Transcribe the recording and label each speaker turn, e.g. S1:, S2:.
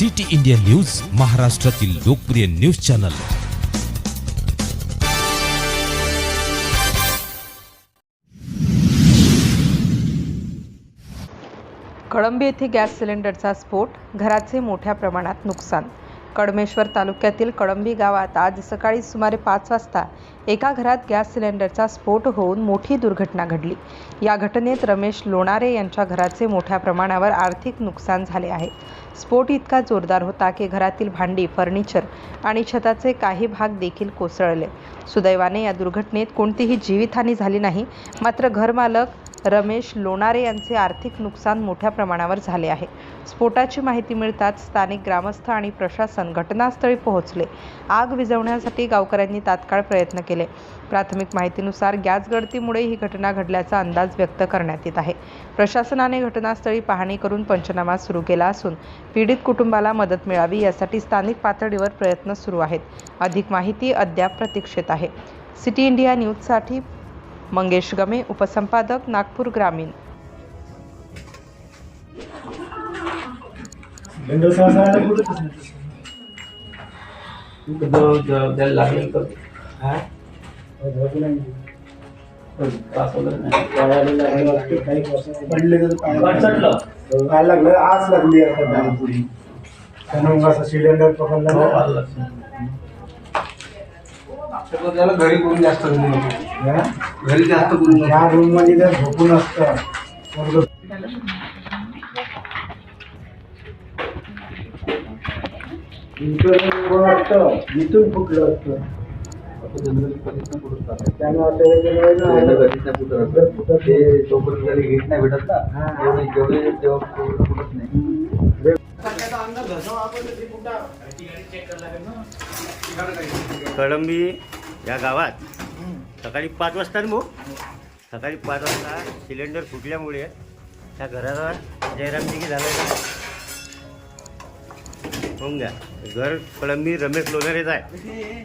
S1: City India news महाराष्ट्रातील लोकप्रिय news channel.
S2: Kalambi येथे गॅस सिलेंडरचा स्फोट घराचे मोठ्या प्रमाणात नुकसान. कडमेश्वर तालुक्यातील कळंबी गावात आज सकाळी सुमारे पाच वाजता एका घरात गॅस सिलेंडरचा स्फोट होऊन मोठी दुर्घटना घडली. या घटनेत रमेश लोणारे यांच्या घराचे मोठ्या प्रमाणावर आर्थिक नुकसान झाले आहे. स्फोट इतका जोरदार होता की घरातील भांडी फर्निचर आणि छताचे काही भाग देखील कोसळले. सुदैवाने या दुर्घटनेत कोणतीही जीवितहानी झाली नाही. मात्र घरमालक रमेश लोणारे यांचे आर्थिक नुकसान मोठ्या प्रमाणावर झाले आहे. स्फोटाची माहिती मिळताच स्थानिक ग्रामस्थ आणि प्रशासन घटनास्थळी पोहोचले. आग विझवण्यासाठी गावकऱ्यांनी तात्काळ प्रयत्न केले. प्राथमिक माहितीनुसार गॅस गळतीमुळे ही घटना घडल्याचा अंदाज व्यक्त करण्यात येत आहे. प्रशासनाने घटनास्थळी पाहणी करून पंचनामा सुरू केला असून पीडित कुटुंबाला मदत मिळावी यासाठी स्थानिक पातळीवर प्रयत्न सुरू आहेत. अधिक माहिती अद्याप प्रतीक्षेत आहे. सिटी इंडिया न्यूजसाठी मंगेश गमे उपसंपादक नागपूर ग्रामीण.
S3: लागेल
S4: पाहायला लागलं? आज लागली आता त्यानं मग असं सिलेंडर पकडला
S3: हो.
S5: त्याला घरी कोणी जास्त? घरी जास्त कोणी नको.
S4: या रूममध्ये जर झोपून असतं इथून फुटलं असतं? हे.
S5: ते जोपर्यंत त्याला हीट नाही भेटत ना
S4: हा.
S5: एवढे जेवढे तेव्हा नाही.
S6: कळंबी या गावात सकाळी पाच वाजता ना भाऊ? सकाळी पाच वाजता सिलेंडर फुटल्यामुळे त्या घराला जयरामजी झालं का होऊन घ्या घर कळंबी रमेश लोणारेच आहे.